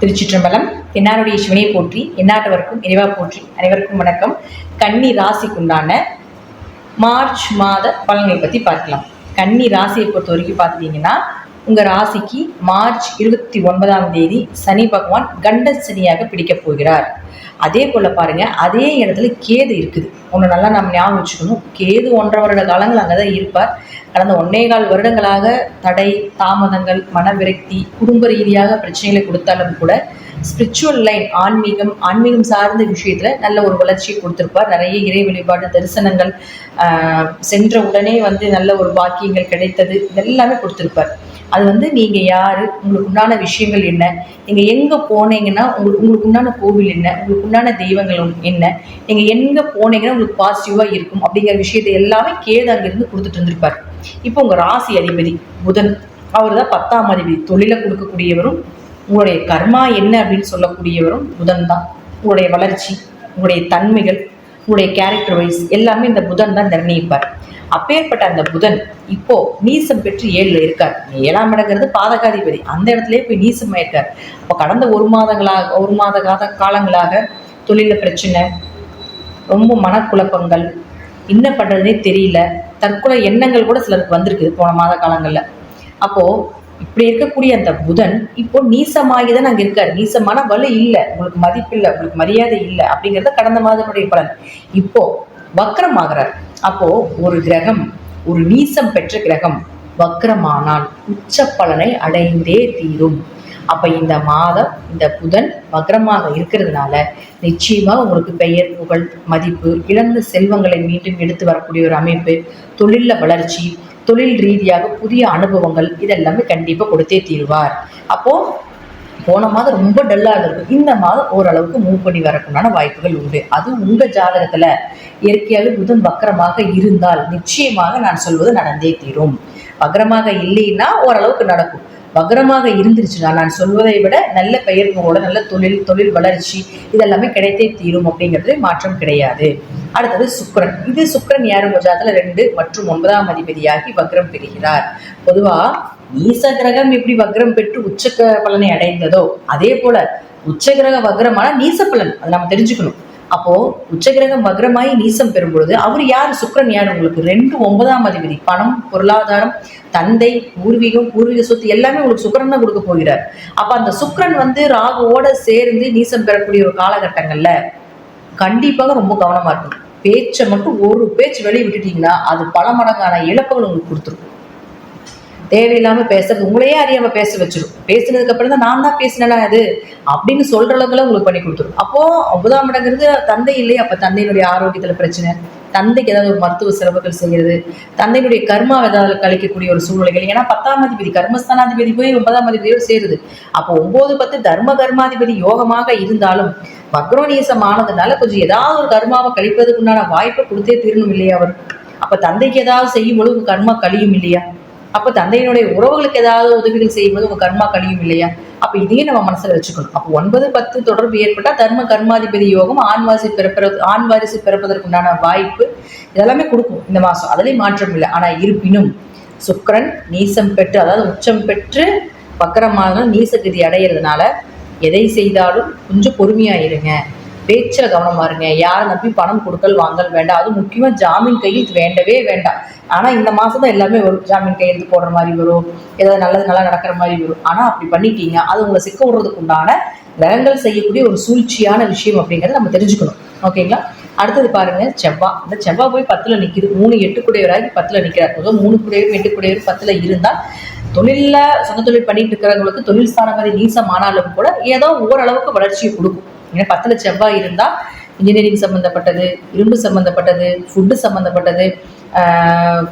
திருச்சிற்றம்பலம் என்னாருடைய சிவனை போற்றி எந்நாட்டவருக்கும் இறைவா போற்றி அனைவருக்கும் வணக்கம். கன்னி ராசிக்குண்டான மார்ச் மாத பலனை பற்றி பார்க்கலாம். கன்னி ராசியை பொறுத்த வரைக்கும் பார்த்துட்டீங்கன்னா உங்கள் ராசிக்கு மார்ச் இருபத்தி ஒன்பதாம் தேதி சனி பகவான் கண்ட சனியாக பிடிக்கப் போகிறார். அதே போல் பாருங்கள் அதே இடத்துல கேது இருக்குது. ஒன்று நல்லா நம்ம ஞாபகம் வச்சுக்கணும். கேது ஒன்றரை வருட காலங்கள் அங்கே தான் இருப்பார். கடந்த ஒன்னே கால் வருடங்களாக தடை தாமதங்கள் மன விரக்தி குடும்ப ரீதியாக பிரச்சனைகளை கொடுத்தாலும் கூட ஸ்பிரிச்சுவல் லைன் ஆன்மீகம் ஆன்மீகம் சார்ந்த விஷயத்தில் நல்ல ஒரு வளர்ச்சியை கொடுத்துருப்பார். நிறைய இறை வழிபாடு தரிசனங்கள் சென்ற உடனே வந்து நல்ல ஒரு பாக்கியங்கள் கிடைத்தது இதெல்லாமே கொடுத்துருப்பார். அது வந்து நீங்கள் யார்? உங்களுக்கு உண்டான விஷயங்கள் என்ன? நீங்கள் எங்கே போனீங்கன்னா உங்களுக்கு உங்களுக்கு உண்டான கோவில் என்ன? உங்களுக்கு உண்டான தெய்வங்கள் என்ன? நீங்கள் எங்கே போனீங்கன்னா உங்களுக்கு பாசிட்டிவாக இருக்கும் அப்படிங்கிற விஷயத்தை எல்லாமே கேது அங்கேருந்து கொடுத்துட்டு இருந்திருப்பார். இப்போ உங்கள் ராசி அதிபதி புதன் அவர் தான் பத்தாம் அதிபதி. தொழிலை கொடுக்கக்கூடியவரும் உங்களுடைய கர்மா என்ன அப்படின்னு சொல்லக்கூடியவரும் புதன் தான். உங்களுடைய வளர்ச்சி உங்களுடைய தன்மைகள் உங்களுடைய கேரக்டர் வைஸ் எல்லாமே இந்த புதன் தான் நிர்ணயிப்பார். அப்பேற்பட்ட அந்த புதன் இப்போ நீசம் பெற்று ஏழுல இருக்கார். ஏழாம் இடங்கிறது பாதகாதிபதி. அந்த இடத்துலயே போய் நீசமா இருக்கார் அப்போ கடந்த ஒரு மாதங்களாக ஒரு மாத காத காலங்களாக தொழில பிரச்சனை ரொம்ப மனக்குழப்பங்கள் என்ன பண்ணுறதுனே தெரியல. தற்கொலை எண்ணங்கள் கூட சிலருக்கு வந்திருக்குது போன மாத காலங்களில். அப்போது இப்படி இருக்கக்கூடிய அந்த புதன் இப்போ நீசமாகி தான் அங்கே இருக்கார். நீசமான வலு இல்லை. உங்களுக்கு மதிப்பு இல்லை உங்களுக்கு மரியாதை இல்லை அப்படிங்கிறத கடந்த மாதனுடைய பலன். இப்போ வக்ரம் ஆகிறார் அப்போ ஒரு கிரகம் ஒரு நீசம் பெற்ற கிரகம் வக்ரமானால் உச்ச பலனை அடைந்தே தீரும். அப்ப இந்த மாதம் இந்த புதன் வக்ரமாக இருக்கிறதுனால நிச்சயமா உங்களுக்கு பெயர் புகழ் மதிப்பு இழந்த செல்வங்களை மீண்டும் எடுத்து வரக்கூடிய ஒரு அமைப்பு தொழில வளர்ச்சி தொழில் ரீதியாக புதிய அனுபவங்கள் இதெல்லாமே கண்டிப்பா கொடுத்தே தீருவார். அப்போ போன மாதம் ரொம்ப டல்லாக இருந்திருக்கும் இந்த மாதம் ஓரளவுக்கு மூவ் பண்ணி வரக்குண்டான வாய்ப்புகள் உண்டு. அது உங்க ஜாதகத்துல இயற்கையாகவே புதன் வக்கரமாக இருந்தால் நிச்சயமாக நான் சொல்வது நடந்தே தீரும். வக்கரமாக இல்லைன்னா ஓரளவுக்கு நடக்கும். வக்ரமாக இருந்துருச்சுன்னா நான் சொல்வதை விட நல்ல பெயர் புகழோட நல்ல தொழில் தொழில் வளர்ச்சி இதெல்லாமே கிடைத்தே தீரும் அப்படிங்கிறது மாற்றம் கிடையாது. அடுத்தது சுக்கரன். இது சுக்கரன் யாரும் உங்க ரெண்டு மற்றும் ஒன்பதாம் அதிபதியாகி வக்ரம் பெறுகிறார். பொதுவா நீச கிரகம் எப்படி வக்ரம் பெற்று உச்ச பலனை அடைந்ததோ அதே போல உச்ச கிரக வக்ரமான நீச பலன் அதை நம்ம தெரிஞ்சுக்கணும். அப்போ உச்சகிரகம் வக்ரமாயி நீசம் பெறும் பொழுது அவர் யார்? சுக்கிரன் யார்? உங்களுக்கு ரெண்டு ஒன்பதாம் அதிபதி. பணம் பொருளாதாரம் தந்தை பூர்வீகம் பூர்வீக சொத்து எல்லாமே உங்களுக்கு சுக்கரன் தான் கொடுக்க போகிறார். அப்ப அந்த சுக்கரன் வந்து ராகுவோட சேர்ந்து நீசம் பெறக்கூடிய ஒரு காலகட்டங்கள்ல கண்டிப்பாக ரொம்ப கவனமா இருக்கணும். பேச்சை மட்டும் ஒரு பேச்சு வெளியே விட்டுட்டீங்கன்னா அது பல மடங்கான இழப்புகள் உங்களுக்கு கொடுத்துருக்கும். தேவையில்லாமல் பேசுறது உங்களையே அறியாம பேச வச்சிடும் பேசினதுக்கு அப்புறம் தான் நான் தான் பேசினேனா அது? அப்படின்னு சொல்ற அளவுக்குலாம் உங்களுக்கு பண்ணி கொடுத்துரும். அப்போ ஒன்பதாம் இடங்கிறது தந்தை இல்லையா அப்ப தந்தையினுடைய ஆரோக்கியத்துல பிரச்சனை. தந்தைக்கு ஏதாவது ஒரு மருத்துவ செலவுகள் செய்யறது. தந்தையினுடைய கர்மா ஏதாவது கழிக்கக்கூடிய ஒரு சூழ்நிலைகள். ஏன்னா பத்தாம் அதிபதி கர்மஸ்தானாதிபதி போய் ஒன்பதாம் அதிபதியோடு சேருது. அப்போ ஒன்பது பத்து தர்ம கர்மாதிபதி யோகமாக இருந்தாலும் வக்ரோநீசம் ஆனதுனால கொஞ்சம் ஏதாவது ஒரு கர்மாவை கழிப்பதுக்குண்டான வாய்ப்பை கொடுத்தே தீரணும் இல்லையா அவர்? அப்ப தந்தைக்கு ஏதாவது செய்யும் பொழுது கர்மா கழியும் இல்லையா? அப்ப தந்தையினுடைய உறவுகளுக்கு ஏதாவது உதவிகள் செய்யும்போது உங்க கர்மா கழியும் இல்லையா? அப்ப இதையும் நம்ம மனசுல வச்சுக்கணும். அப்போ ஒன்பது பத்து தொடர்பு ஏற்பட்டா தர்ம கர்மாதிபதி யோகம் ஆண் வாரிசு பிறப்பது ஆண் வாரிசு பிறப்பதற்குண்டான வாய்ப்பு இதெல்லாமே கொடுக்கும் இந்த மாசம். அதுலயும் மாற்றம் இல்லை. ஆனா இருப்பினும் சுக்கரன் நீசம் பெற்று அதாவது உச்சம் பெற்று வக்கரமான நீசகதி அடையிறதுனால எதை செய்தாலும் கொஞ்சம் பொறுமையா இருங்க. பேச்சில் கவனமா இருங்க யாரை நம்பி பணம் கொடுக்கல் வாங்கல் வேண்டாம். அது முக்கியமாக ஜாமீன் கையெழுத்து வேண்டவே வேண்டாம். ஆனால் இந்த மாதம் தான் எல்லாமே வரும். ஜாமீன் கையெழுத்து போடுற மாதிரி வரும். ஏதாவது நல்லது நல்லா நடக்கிற மாதிரி வரும். ஆனால் அப்படி பண்ணிட்டீங்க. அது உங்களை சிக்க விடுறதுக்கு உண்டான கிரகங்கள் செய்யக்கூடிய ஒரு சூழ்ச்சியான விஷயம் அப்படிங்கறத நம்ம தெரிஞ்சுக்கணும். ஓகேங்களா? அடுத்தது பாருங்க செவ்வா. இந்த செவ்வா போய் பத்துல நிக்குது. மூணு எட்டு குடையவராகி பத்துல நிக்கிறார். பொதுவாக மூணு குடையவர் எட்டு குடையவர் பத்துல இருந்தா தொழிலில் சொந்த தொழில் பண்ணிட்டு இருக்கிறவங்களுக்கு தொழில் ஸ்தானபதி நீசம் ஆனாலும் கூட ஏதோ ஓரளவுக்கு வளர்ச்சியை கொடுக்கும். ஏன்னா பத்தில் செவ்வாய் இருந்தால் இன்ஜினியரிங் சம்மந்தப்பட்டது இரும்பு சம்மந்தப்பட்டது ஃபுட்டு சம்மந்தப்பட்டது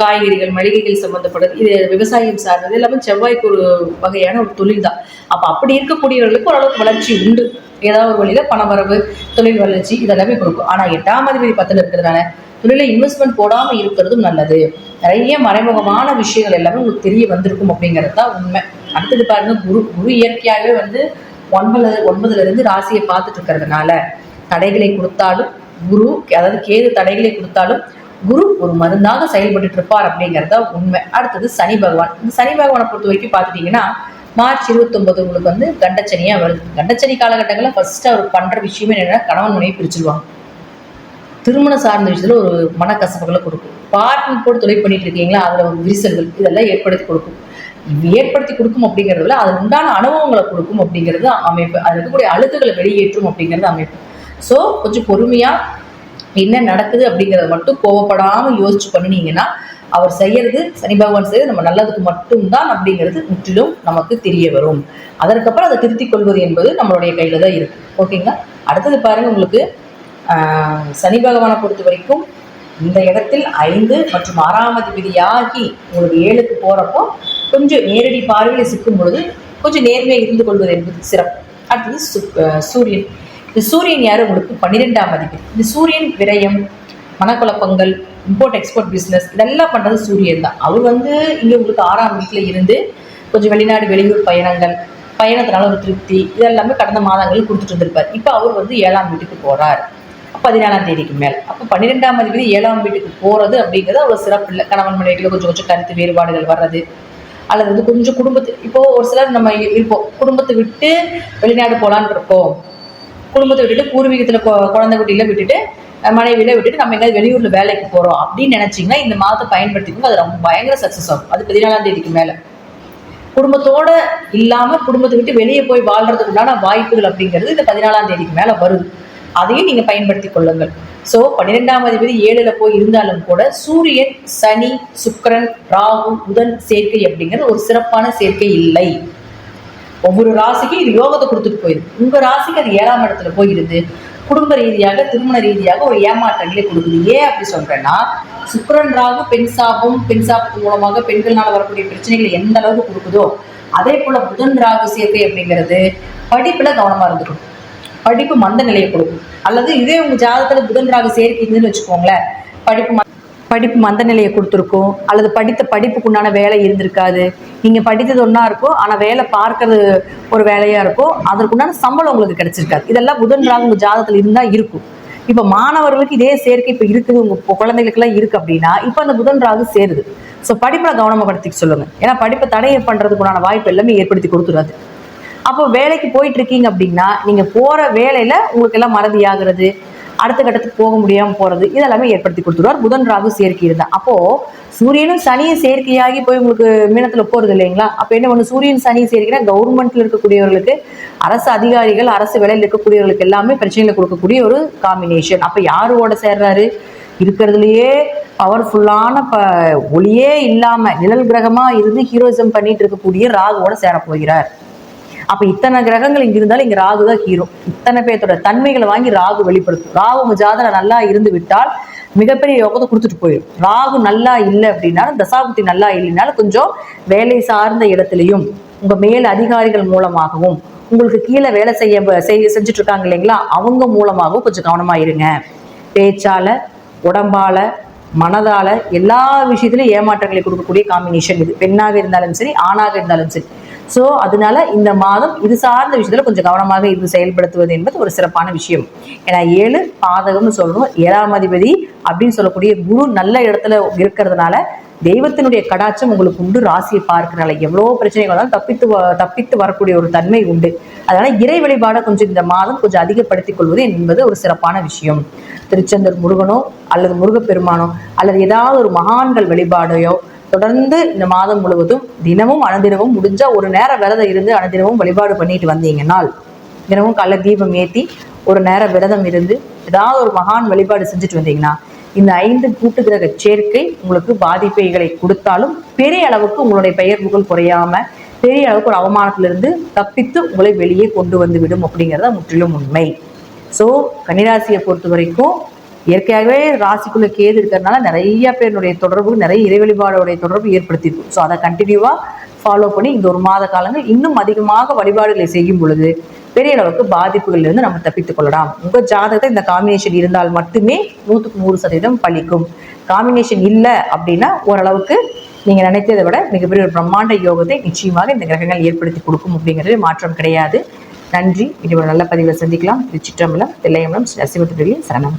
காய்கறிகள் மளிகைகள் சம்மந்தப்பட்டது இது விவசாயம் சார்ந்தது எல்லாமே செவ்வாய்க்கு ஒரு வகையான ஒரு தொழில் தான் அப்போ அப்படி இருக்கக்கூடியவர்களுக்கு ஓரளவுக்கு வளர்ச்சி உண்டு. ஏதாவது ஒரு வழியில் பணவரவு தொழில் வளர்ச்சி இதெல்லாமே கொடுக்கும். ஆனால் எட்டாம் அதிபதி பத்தில் இருக்கிறதுனால தொழிலில் இன்வெஸ்ட்மெண்ட் போடாமல் இருக்கிறதும் நல்லது. நிறைய மறைமுகமான விஷயங்கள் எல்லாமே உங்களுக்கு தெரிய வந்திருக்கும் அப்படிங்கிறது தான் உண்மை. அடுத்தது பாருங்க குரு குரு இயற்கையாகவே வந்து ஒன்பது ஒன்பதுல இருந்து ராசியை பார்த்துட்டு இருக்கிறதுனால தடைகளை கொடுத்தாலும் குரு அதாவது கேது தடைகளை கொடுத்தாலும் குரு ஒரு மருந்தாக செயல்பட்டு இருப்பார் அப்படிங்கிறத உண்மை. அடுத்தது சனி பகவான். இந்த சனி பகவானை பொறுத்த வரைக்கும் பார்த்துட்டீங்கன்னா மார்ச் இருபத்தொன்பது உங்களுக்கு வந்து கண்டச்சனியா வருது. கண்டச்சனி காலகட்டங்களில் ஃபர்ஸ்ட் அவர் பண்ற விஷயமே என்னன்னா கணவன் மனைவி பிரிச்சிருவாங்க. திருமணம் சார்ந்த விஷயத்துல ஒரு மனக்கசப்புகளை கொடுக்கும். பார்ட்னர் கூட தொழில் பண்ணிட்டு இருக்கீங்களா அதுல ஒரு விரிசல்கள் இதெல்லாம் ஏற்படுத்தி கொடுக்கும். ஏற்படுத்தி கொடுக்கும் அப்படிங்கிறதுல அது உண்டான அனுபவங்களை கொடுக்கும் அப்படிங்கிறது அமைப்பு. அது இருக்கக்கூடிய அழுத்துகளை வெளியேற்றும் அப்படிங்கிறது அமைப்பு. ஸோ கொஞ்சம் பொறுமையா என்ன நடக்குது அப்படிங்கிறத மட்டும் கோவப்படாம யோசிச்சு பண்ணினீங்கன்னா அவர் செய்யறது சனி பகவான் செய்யறது நம்ம நல்லதுக்கு மட்டும்தான் அப்படிங்கிறது முற்றிலும் நமக்கு தெரிய வரும். அதற்கப்புறம் அதை திருத்திக் கொள்வது என்பது நம்மளுடைய கையில தான் இருக்கு ஓகேங்களா அடுத்தது பாருங்க உங்களுக்கு ஆஹ், சனி பகவானை பொறுத்த வரைக்கும் இந்த இடத்தில் ஐந்து மற்றும் ஆறாம் அதிபதியாகி உங்களுக்கு ஏழுக்கு போகிறப்போ கொஞ்சம் நேரடி பார்வையில் சிக்கும் பொழுது கொஞ்சம் நேர்மையாக இருந்து கொள்வது என்பது சிறப்பு. அடுத்தது சு- சூரியன். இந்த சூரியன் யார்? உங்களுக்கு பன்னிரெண்டாம் அதிபதி. இந்த சூரியன் விரயம் மனக்குழப்பங்கள் இம்போர்ட் எக்ஸ்போர்ட் பிஸ்னஸ் இதெல்லாம் பண்ணுறது சூரியன் தான். அவர் வந்து இங்கே உங்களுக்கு ஆறாம் வீட்டில் இருந்து கொஞ்சம் வெளிநாடு வெளியூர் பயணங்கள் பயணத்தினால ஒரு திருப்தி இதெல்லாமே கடந்த மாதங்களில் கொடுத்துட்டு வந்திருப்பார். இப்போ அவர் வந்து ஏழாம் வீட்டுக்கு போகிறார் பதினாலாம் தேதிக்கு மேல். அப்போ பன்னிரெண்டாம் அதிபதி ஏழாம் வீட்டுக்கு போறது அப்படிங்கிறது அவ்வளோ சிறப்பு இல்லை. கணவன் மனைவிக்குள்ள கொஞ்சம் கொஞ்சம் கருத்து வேறுபாடுகள் வர்றது. அல்லது வந்து கொஞ்சம் குடும்பத்து இப்போ ஒரு சிலர் நம்ம இருப்போம். குடும்பத்தை விட்டு வெளிநாடு போகலான்னு இருக்கோம். குடும்பத்தை விட்டுட்டு பூர்வீகத்தில் குழந்தை குட்டியில விட்டுட்டு அஹ் மனைவியில விட்டுட்டு நம்ம எங்கேயாவது வெளியூர்ல வேலைக்கு போறோம் அப்படின்னு நினைச்சீங்கன்னா இந்த மாதத்தை பயன்படுத்திக்கோங்க. அது ரொம்ப பயங்கர சக்சஸ் ஆகும். அது பதினாலாம் தேதிக்கு மேல. குடும்பத்தோட இல்லாம குடும்பத்தை விட்டு வெளியே போய் வாழ்றதுக்குண்டான வாய்ப்புகள் அப்படிங்கிறது இந்த பதினாலாம் தேதிக்கு மேல வருது. அதையும் நீங்க பயன்படுத்தி கொள்ளுங்கள். ஸோ பன்னிரெண்டாம் அதிபதி ஏழுல போய் இருந்தாலும் கூட சூரியன் சனி சுக்கரன் ராகு புதன் சேர்க்கை அப்படிங்கிறது ஒரு சிறப்பான சேர்க்கை இல்லை. ஒவ்வொரு ராசிக்கும் இது யோகத்தை கொடுத்துட்டு போயிடுது உங்க ராசிக்கு அது ஏழாம் இடத்துல போயிடுது குடும்ப ரீதியாக திருமண ரீதியாக ஒரு ஏமாற்றங்களே கொடுக்குது. ஏன் அப்படி சொல்றேன்னா சுக்கரன் ராகு பெண் சாபம் பெண் சாபத்து மூலமாக பெண்கள்னால வரக்கூடிய பிரச்சனைகளை எந்த அளவுக்கு கொடுக்குதோ அதே போல புதன் ராகு சேர்க்கை அப்படிங்கிறது படிப்புல கவனமா இருந்துக்கணும். படிப்பு மந்த நிலையை கொடுக்கும். அல்லது இதே உங்க ஜாதகத்துல புதன் ராகு சேர்க்கை இருந்துன்னு வச்சுக்கோங்களேன் படிப்பு படிப்பு மந்த நிலையை கொடுத்துருக்கும். அல்லது படித்த படிப்புக்குண்டான வேலை இருந்திருக்காது. நீங்கள் படித்தது ஒன்றா இருக்கும் ஆனால் வேலை பார்க்கறது ஒரு வேலையாக இருக்கும். அதற்குண்டான சம்பளம் உங்களுக்கு கிடைச்சிருக்காது. இதெல்லாம் புதன் ராகு உங்கள் ஜாதகத்தில் இருந்தால் இருக்கும். இப்போ மாணவர்களுக்கு இதே சேர்க்கை இப்போ இருக்குது உங்கள் குழந்தைகளுக்கெல்லாம் இருக்குது அப்படின்னா இப்போ அந்த புதன் ராகு சேருது. ஸோ படிப்பில் கவனமாக படுத்திக்க சொல்லுங்கள் ஏன்னா படிப்பை தடையை பண்றதுக்குண்டான வாய்ப்பு எல்லாமே ஏற்படுத்தி கொடுத்துடாது அப்போ வேலைக்கு போயிட்டு இருக்கீங்க அப்படின்னா நீங்க போற வேலையில உங்களுக்கு எல்லாம் மறதி ஆகுறது அடுத்த கட்டத்துக்கு போக முடியாம போறது இதெல்லாமே ஏற்படுத்தி கொடுத்துருவார் புதன் ராகு சேர்க்கை இருந்தா அப்போ சூரியனும் சனியும் சேர்க்கையாகி போய் உங்களுக்கு மீனத்துல போறது இல்லைங்களா? அப்ப என்ன ஒண்ணு சூரியன் சனி சேர்க்கைனா கவர்மெண்ட்ல இருக்கக்கூடியவர்களுக்கு அரசு அதிகாரிகள் அரசு வேலையில் இருக்கக்கூடியவர்களுக்கு எல்லாமே பிரச்சனைகளை கொடுக்கக்கூடிய ஒரு காம்பினேஷன் அப்ப யாரோட சேர்றாரு? இருக்கிறதுலயே பவர்ஃபுல்லான ப ஒளியே இல்லாம நிழல் கிரகமா இருந்து ஹீரோயிசம் பண்ணிட்டு இருக்கக்கூடிய ராகுவோட சேரப்போகிறார். போகிறார் அப்ப இத்தனை கிரகங்கள் இங்க இருந்தாலும் இங்க ராகு தான் ஹீரோ இத்தனை பேர்த்தோட தன்மைகளை வாங்கி ராகு வெளிப்படுத்தும். ராகு உங்க ஜாதகம் நல்லா இருந்து விட்டால் மிகப்பெரிய யோகத்தை கொடுத்துட்டு போயிடும். ராகு நல்லா இல்லை அப்படின்னாலும் தசாபுத்தி நல்லா இல்லைனாலும் கொஞ்சம் வேலை சார்ந்த இடத்துலையும் உங்க மேல் அதிகாரிகள் மூலமாகவும் உங்களுக்கு கீழே வேலை செய்ய செய்ய செஞ்சுட்டு இருக்காங்க இல்லைங்களா? அவங்க மூலமாகவும் கொஞ்சம் கவனமா இருங்க. பேச்சால உடம்பால மனதால எல்லா விஷயத்திலும் ஏமாற்றங்களை கொடுக்கக்கூடிய காம்பினேஷன் இது. பெண்ணாக இருந்தாலும் சரி ஆணாக இருந்தாலும் சரி. ஸோ அதனால இந்த மாதம் இது சார்ந்த விஷயத்துல கொஞ்சம் கவனமாக இருந்து செயல்படுத்துவது என்பது ஒரு சிறப்பான விஷயம். ஏன்னா ஏழு பாதகம்னு சொல்றோம் ஏழாம் அதிபதி அப்படின்னு சொல்லக்கூடிய குரு நல்ல இடத்துல இருக்கிறதுனால தெய்வத்தினுடைய கடாச்சம் உங்களுக்கு உண்டு. ராசியை பார்க்கிறனால எவ்வளோ பிரச்சனைகள் வந்தாலும் தப்பித்து வ- தப்பித்து வரக்கூடிய ஒரு தன்மை உண்டு. அதனால இறை வழிபாடை கொஞ்சம் இந்த மாதம் கொஞ்சம் அதிகப்படுத்திக் கொள்வது என்பது ஒரு சிறப்பான விஷயம். திருச்செந்தூர் முருகனோ அல்லது முருகப்பெருமானோ அல்லது ஏதாவது ஒரு மகான்கள் வழிபாடையோ தொடர்ந்து இந்த மாதம் முழுவதும் தினமும் அனுதினமும் முடிஞ்சா ஒரு நேரம் விரதம் இருந்து அனுதினமும் வழிபாடு பண்ணிட்டு வந்தீங்கன்னால் தினமும் காலைல தீபம் ஏற்றி ஒரு நேரம் விரதம் இருந்து ஏதாவது ஒரு மகான் வழிபாடு செஞ்சுட்டு வந்தீங்கன்னா இந்த ஐந்து கூட்டு கிரக சேர்க்கை உங்களுக்கு பாதிப்பைகளை கொடுத்தாலும் பெரிய அளவுக்கு உங்களுடைய பெயர் புகழ் குறையாம பெரிய அளவுக்கு ஒரு அவமானத்திலிருந்து தப்பித்து உங்களை வெளியே கொண்டு வந்து விடும் அப்படிங்கிறத முற்றிலும் உண்மை. ஸோ கன்னிராசியை பொறுத்த வரைக்கும் இயற்கையாகவே ராசிக்குள்ள கேது இருக்கிறதுனால நிறைய பேருடைய தொடர்பு நிறைய இறை வழிபாடுடைய தொடர்பு ஏற்படுத்தியிருக்கும் ஸோ அதை கண்டினியூவா ஃபாலோ பண்ணி இந்த ஒரு மாத காலங்கள் இன்னும் அதிகமாக வழிபாடுகளை செய்யும் பொழுது பெரிய அளவுக்கு பாதிப்புகள்ல இருந்து நம்ம தப்பித்துக் கொள்ளலாம். உங்க ஜாதகத்தை இந்த காம்பினேஷன் இருந்தால் மட்டுமே நூற்றுக்கு நூறு சதவீதம் பலிக்கும் காம்பினேஷன் இல்லை அப்படின்னா ஓரளவுக்கு நீங்க நினைத்ததை விட மிகப்பெரிய ஒரு பிரம்மாண்ட யோகத்தை நிச்சயமாக இந்த கிரகங்கள் ஏற்படுத்தி கொடுக்கும் அப்படிங்கிறது மாற்றம் கிடையாது. நன்றி. இது ஒரு நல்ல பதிவில் சந்திக்கலாம். திருச்சிற்றம்பலம் தில்லையம்பலம் ஸ்ரீ நரசிம்மத்துறையில் சரணம்.